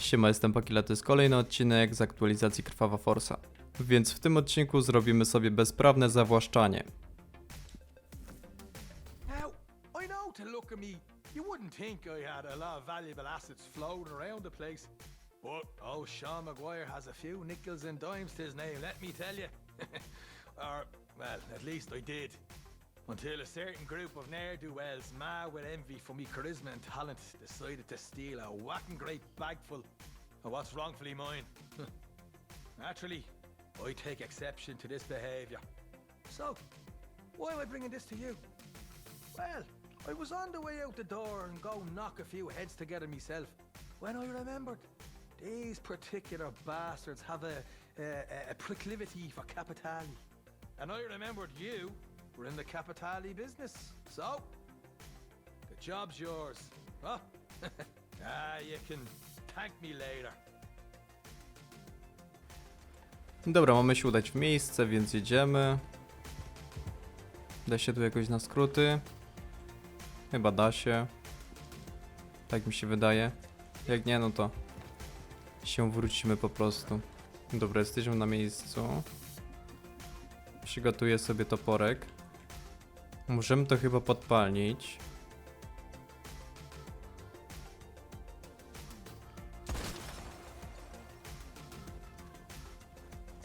Siema, jestem Pakila, to jest kolejny odcinek z aktualizacji Krwawa Forsa. Więc w tym odcinku zrobimy sobie bezprawne zawłaszczanie. Oh, Sean Maguire let me tell you. well, at least I did. Until a certain group of ne'er-do-wells, mad with envy for me charisma and talent, decided to steal a whacking great bagful of what's wrongfully mine. Naturally, I take exception to this behaviour. So, why am I bringing this to you? Well, I was on the way out the door and go knock a few heads together myself when I remembered these particular bastards have a, a, a proclivity for Capitali. And I remembered you were in the Capitali business. So, the job's yours. Huh? ah, you can thank me later. Dobra, mamy się udać w miejsce, więc jedziemy. Da się tu jakoś na skróty? Chyba da się. Tak mi się wydaje. Jak nie, no to się wrócimy po prostu. Dobra, jesteśmy na miejscu. Przygotuję sobie toporek. Możemy to chyba podpalić.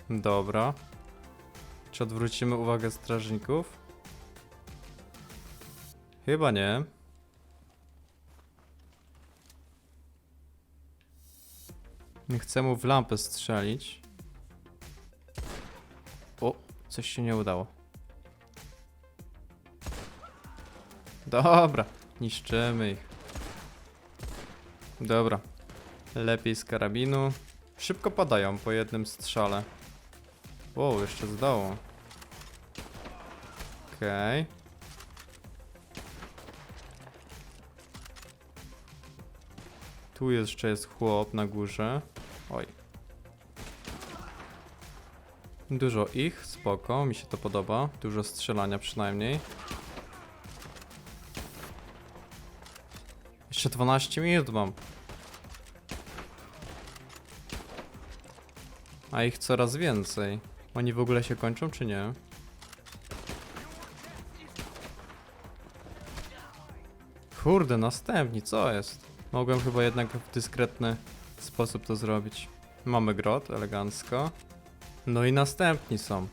Dobra. Czy odwrócimy uwagę strażników? Chyba nie. Nie chcę mu w lampę strzelić. O, coś się nie udało. Dobra, niszczymy ich. Dobra. Lepiej z karabinu. Szybko padają po jednym strzale. Wow, jeszcze z dołu. Okej. Tu jeszcze jest chłop na górze. Oj. Dużo ich, spoko, mi się to podoba. Dużo strzelania przynajmniej. Jeszcze 12 minut mam. A ich coraz więcej. Oni w ogóle się kończą, czy nie? Kurde, następni, co jest? Mogłem chyba jednak w dyskretny sposób to zrobić. Mamy grot, elegancko. No i następni są.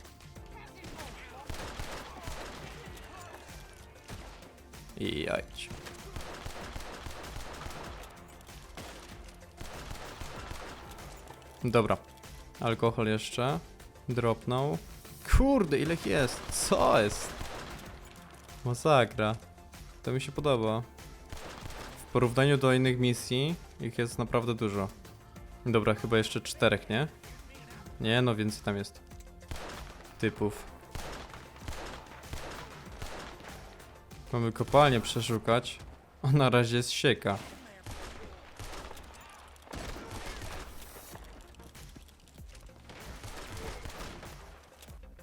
Jajć. Dobra. Alkohol jeszcze. Dropnął. Kurde, ile jest? Co jest? Masakra. To mi się podoba. W porównaniu do innych misji, ich jest naprawdę dużo. Dobra, chyba jeszcze czterech, nie? Nie, no więcej tam jest. Typów. Mamy kopalnię przeszukać. O, na razie jest sieka.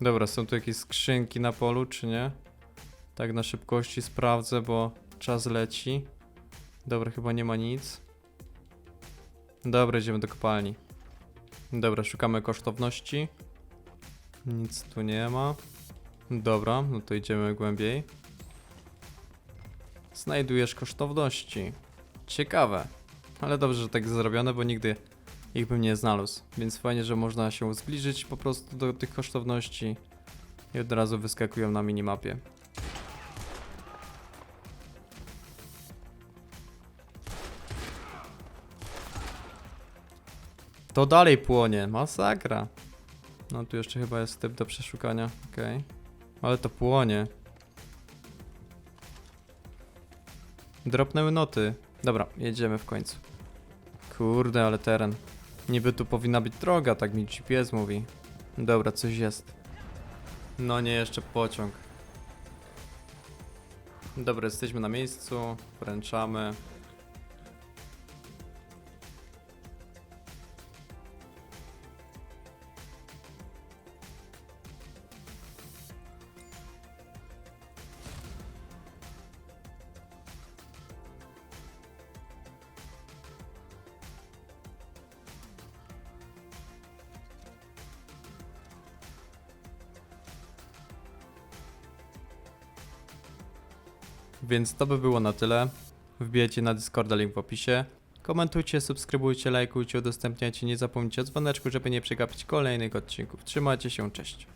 Dobra, są tu jakieś skrzynki na polu, czy nie? Tak na szybkości sprawdzę, bo czas leci. Dobra, chyba nie ma nic. Dobra, idziemy do kopalni. Dobra, szukamy kosztowności. Nic tu nie ma. Dobra, no to idziemy głębiej. Znajdujesz kosztowności. Ciekawe. Ale dobrze, że tak zrobione, bo nigdy ich bym nie znalazł. Więc fajnie, że można się zbliżyć po prostu do tych kosztowności i od razu wyskakują na minimapie. To dalej płonie, masakra. No tu jeszcze chyba jest typ do przeszukania, okej. Ale to płonie. Dropnęły noty. Dobra, jedziemy w końcu. Kurde, ale teren. Niby tu powinna być droga, tak mi GPS mówi. Dobra, coś jest. No nie, jeszcze pociąg. Dobra, jesteśmy na miejscu, wręczamy. Więc to by było na tyle. Wbijajcie na Discorda, link w opisie. Komentujcie, subskrybujcie, lajkujcie, udostępniajcie. Nie zapomnijcie o dzwoneczku, żeby nie przegapić kolejnych odcinków. Trzymajcie się, cześć.